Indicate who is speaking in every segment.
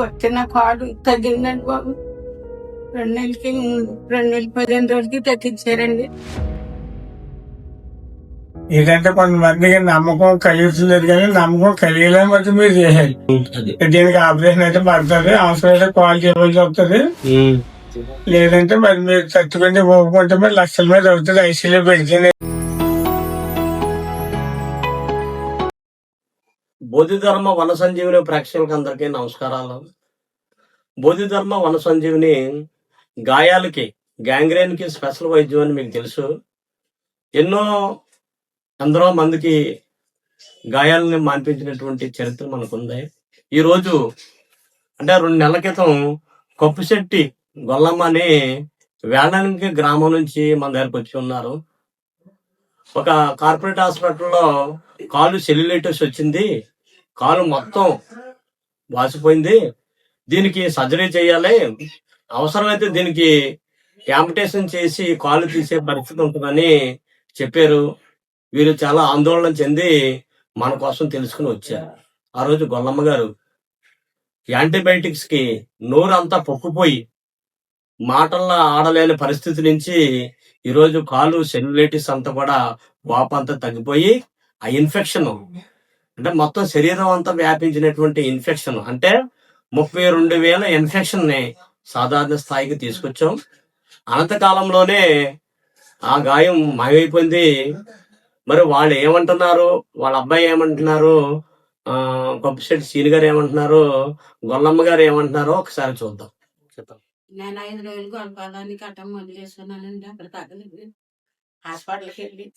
Speaker 1: వచ్చిన కాడు తగ్గిందండి బాబు. రెండు నెలలకి రెండు నెలల పదిహేను రోజులకి తగ్గించారండి.
Speaker 2: ఏంటంటే కొంతమందికి నమ్మకం కలుగుతుంది కానీ నమ్మకం కలిగేలా బట్టి మీరు చేయాలి
Speaker 3: అది
Speaker 2: దీనికి ఆపరేషన్ అయితే పడుతుంది అవసరమైతే కాల్ చేయవలసి వస్తుంది లేదంటే మరి మీరు తట్టుకుంటే పోకుంటే మరి లక్షల మీద అవుతుంది ఐసీలో పెడితేనే
Speaker 3: బోధిధర్మ వన సంజీవిని ప్రేక్షకులకు అందరికీ నమస్కారాలు. బోధిధర్మ వన సంజీవిని గాయాలకి గ్యాంగ్రేన్కి స్పెషల్ వైద్యం అని మీకు తెలుసు. ఎన్నో ఎందరో మందికి గాయాలని మాన్పించినటువంటి చరిత్ర మనకుంది. ఈ రోజు అంటే రెండు నెలల క్రితం కొప్పిశెట్టి గొల్లమ్మ అని వేళానికి గ్రామం నుంచి మన దగ్గరకు వచ్చి ఉన్నారు. ఒక కార్పొరేట్ హాస్పిటల్లో కాలు సెల్యులైటిస్ వచ్చింది. కాలు మొత్తం వాసిపోయింది. దీనికి సర్జరీ చేయాలి. అవసరమైతే దీనికి యాంపిటేషన్ చేసి కాలు తీసే పరిస్థితి ఉంటుందని చెప్పారు. వీరు చాలా ఆందోళన చెంది మన కోసం తెలుసుకుని వచ్చారు. ఆ రోజు గొల్లమ్మ గారు యాంటీబయాటిక్స్కి నోరంతా పొక్కుపోయి మాటల్లో ఆడలేని పరిస్థితి నుంచి ఈరోజు కాలు సెల్యులైటిస్ అంతా కూడా వాపు అంతా తగ్గిపోయి ఆ ఇన్ఫెక్షన్ అంటే మొత్తం శరీరం అంతా వ్యాపించినటువంటి ఇన్ఫెక్షన్ అంటే ముప్పై రెండు వేల ఇన్ఫెక్షన్ని సాధారణ స్థాయికి తీసుకొచ్చాం. అనంతకాలంలోనే ఆ గాయం మాయమైపోయింది. మరి వాళ్ళు ఏమంటున్నారు? వాళ్ళ అబ్బాయి ఏమంటున్నారు? ఆ సీని గారు ఏమంటున్నారు? గొల్లమ్మ గారు ఏమంటున్నారో ఒకసారి చూద్దాం. చెప్పండి.
Speaker 1: నేను ఐదు రోజులు గొడవలని కట్టం మొదలు చేసుకున్నానండి. అక్కడ తగ్గలేదు హాస్పిటల్కి వెళ్ళి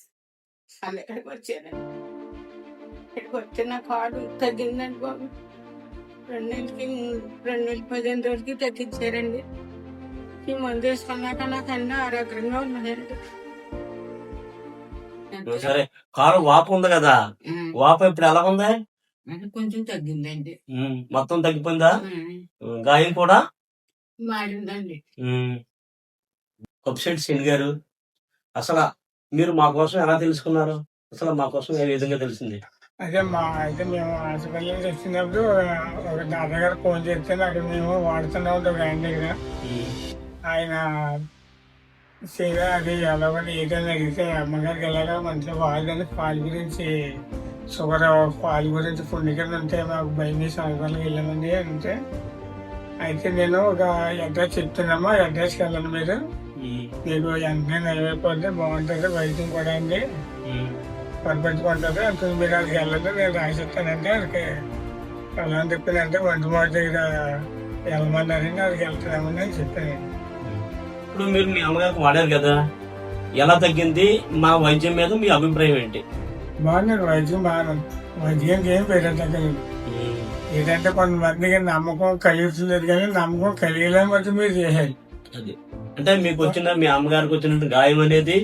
Speaker 1: అన్నెక్కడికి వచ్చానండి. ఇక్కడికి వచ్చిన కాడు తగ్గిందండి బాబు. రెండు నెలలకి రెండు నెలల పదిహేను రోజులకి తగ్గించారండి. ఈ మందు వేసుకున్నాక నాకు అన్నీ ఆరోగ్యంగా ఉన్నాయండి.
Speaker 3: సరే. కారు వాపు ఉంది కదా? వాపు ఇప్పుడు ఎలా ఉంది?
Speaker 1: కొంచెం తగ్గిందండి.
Speaker 3: మొత్తం తగ్గిపోయిందా? గాయం కూడా?
Speaker 1: మారిందండి.
Speaker 3: సీని గారు అసలు మీరు మా కోసం ఎలా తెలుసుకున్నారు? అసలు మా కోసం ఏ విధంగా తెలిసింది?
Speaker 2: అదే మా అయితే మేము హాస్పిటల్ నుంచి వచ్చినప్పుడు ఒక దాదాగారు ఫోన్ చేస్తే అక్కడ మేము వాడుతున్నాం ఒక ఆయన దగ్గర ఆయన చేయగా అది ఎలాగని ఏదైనా అడిగితే అమ్మగారికి ఎలాగా మంచిగా పాలు పాలు గురించి షుగర్ పాలు గురించి ఫుడ్ కింద ఉంటే మాకు భయం వేసి హాస్పిటల్కి వెళ్ళామండి అంటే అయితే నేను ఒక అడ్రస్ చెప్తున్నామా అడ్రస్కి వెళ్ళండి మీరు. మీకు వెంటనే నయమైపోతే బాగుంటుంది. వైద్యం కూడా అండి. పనిపెట్టుకుంటుంది అంటే మీరు అక్కడికి వెళ్ళండి నేను రాసిస్తానంటే అక్కడికి ఎలా అని చెప్పిందంటే వంట మాట దగ్గర వెళ్ళమన్నారండి అక్కడికి వెళ్తున్నామని అని చెప్పాను.
Speaker 3: ఇప్పుడు మీరు మీ అమ్మగారికి వాడారు కదా ఎలా తగ్గింది? మా వైద్యం మీద మీ అభిప్రాయం ఏంటి?
Speaker 2: బాగున్నాడు వైద్యం బాగుంది వైద్యం ఏం పెట్టలేదు ఏదంటే కొంతమందికి నమ్మకం కలుగుతుంది కానీ నమ్మకం కలిగేలా బట్టి మీరు చేయాలి.
Speaker 3: అది. అంటే మీకు వచ్చిన మీ అమ్మగారికి వచ్చిన గాయం అనేది.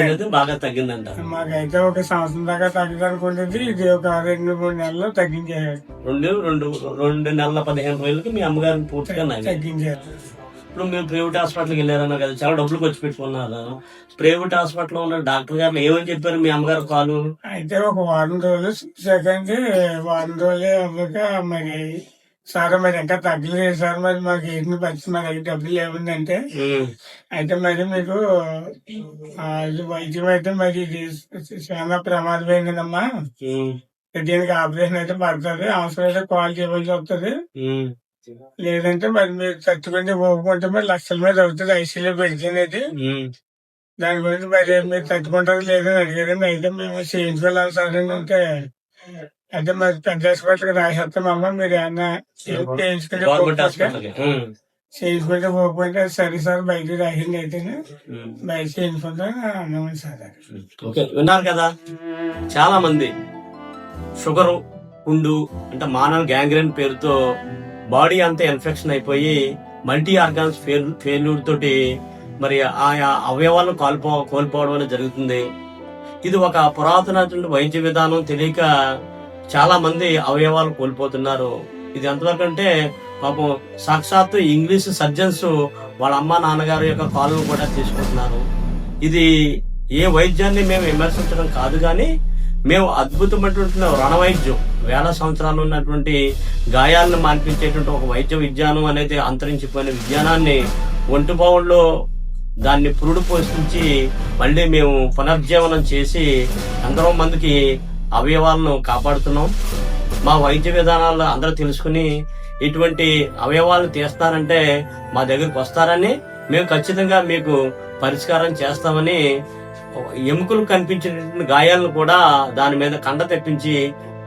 Speaker 3: అనేది బాగా తగ్గిందంట.
Speaker 2: మాకైతే ఒక సంవత్సరం దాకా తగ్గుదనుకుంటుంది ఇది ఒక రెండు మూడు నెలలు తగ్గించేయాలి.
Speaker 3: రెండు రెండు రెండు నెలల పదిహేను రోజులకి మీ అమ్మగారిని పూర్తిగా నయం
Speaker 2: తగ్గించేయాలి.
Speaker 3: ఇప్పుడు మేము ప్రైవేట్ హాస్పిటల్కి వెళ్ళారన్నా కదా చాలా డబ్బులు ఖర్చు పెట్టుకున్నారు. ప్రైవేట్ హాస్పిటల్లో ఉన్న డాక్టర్ గారు ఏమని చెప్పారు మీ అమ్మగారు కాలు?
Speaker 2: అయితే ఒక వారం రోజులు సెకండ్ వారం రోజులు అవ్వక మరి సార్ మరి ఇంకా తగ్గలేదు సార్. మరి మాకు ఏంటి పరిస్థితి? మరి అయితే డబ్బులు
Speaker 3: ఉమ్,
Speaker 2: అయితే మరి మీకు వైద్యం అయితే మరి ఇది చాలా ప్రమాదమైందమ్మా.
Speaker 3: ఉమ్,
Speaker 2: దీనికి ఆపరేషన్ అయితే పడుతుంది. అవసరమైతే కాల్ చేయవలసి వస్తుంది. లేదంటే మరి మీరు తట్టుకుంటే పోకుంటే మరి లక్షల మీద అవుతుంది ఐసీలో పెడితేనేది. దాని గురించి మరి మీరు తట్టుకుంటారు లేదని అడిగారండి అయితే మేము చేయించుకోవాలి సార్ అని అంటే అయితే మరి పెద్ద హాస్పిటల్కి రాసేస్తామమ్మా మీరు ఏమన్నా చేయించుకుంటే చేయించుకుంటే పోకపోతే సరే సార్ బయట రాసింది అయితే
Speaker 3: ఉమ్.
Speaker 2: బయట చేయించుకుంటా అన్నామని సార్
Speaker 3: ఓకే విన్నారు కదా? చాలా మంది. షుగరు పుండు అంటే మానవ గ్యాంగ్రెన్ పేరుతో బాడీ అంతా ఇన్ఫెక్షన్ అయిపోయి మల్టీ ఆర్గాన్స్ ఫెయిల్యూర్ తోటి మరి ఆయా అవయవాలను కోల్పో కోల్పోవడం అనేది జరుగుతుంది. ఇది ఒక పురాతన వైద్య విధానం తెలియక చాలా మంది అవయవాలు కోల్పోతున్నారు. ఇది ఎంతవరకు అంటే పాపం సాక్షాత్తు ఇంగ్లీష్ సర్జన్స్ వాళ్ళ అమ్మ నాన్నగారు యొక్క కాలువ కూడా తీసుకుంటున్నారు. ఇది ఏ వైద్యాన్ని మేము విమర్శించడం కాదు కానీ మేము అద్భుతమైనటువంటి రణవైద్యం వేల సంవత్సరాలు ఉన్నటువంటి గాయాలను మాన్పించేటువంటి ఒక వైద్య విజ్ఞానం అనేది అంతరించిపోయిన విజ్ఞానాన్ని ఒంటి బావుల్లో దాన్ని పురుడు పోషించి మళ్ళీ మేము పునర్జీవనం చేసి ఎందరో మందికి అవయవాలను కాపాడుతున్నాం మా వైద్య విధానాలు అందరూ తెలుసుకుని ఇటువంటి అవయవాలు తీస్తారంటే మా దగ్గరికి వస్తారని మేము ఖచ్చితంగా మీకు పరిష్కారం చేస్తామని ఎముకలు కనిపించినటువంటి గాయాలను కూడా దాని మీద కండ తెప్పించి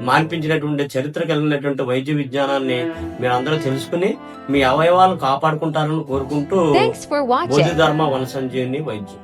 Speaker 3: మాన్పించినటువంటి చరిత్ర కలిగినటువంటి వైద్య విజ్ఞానాన్ని మీరందరూ తెలుసుకుని మీ అవయవాలను కాపాడుకుంటారని కోరుకుంటూ
Speaker 4: watching.
Speaker 3: బోధిధర్మ వనసంజీవిని వైద్యం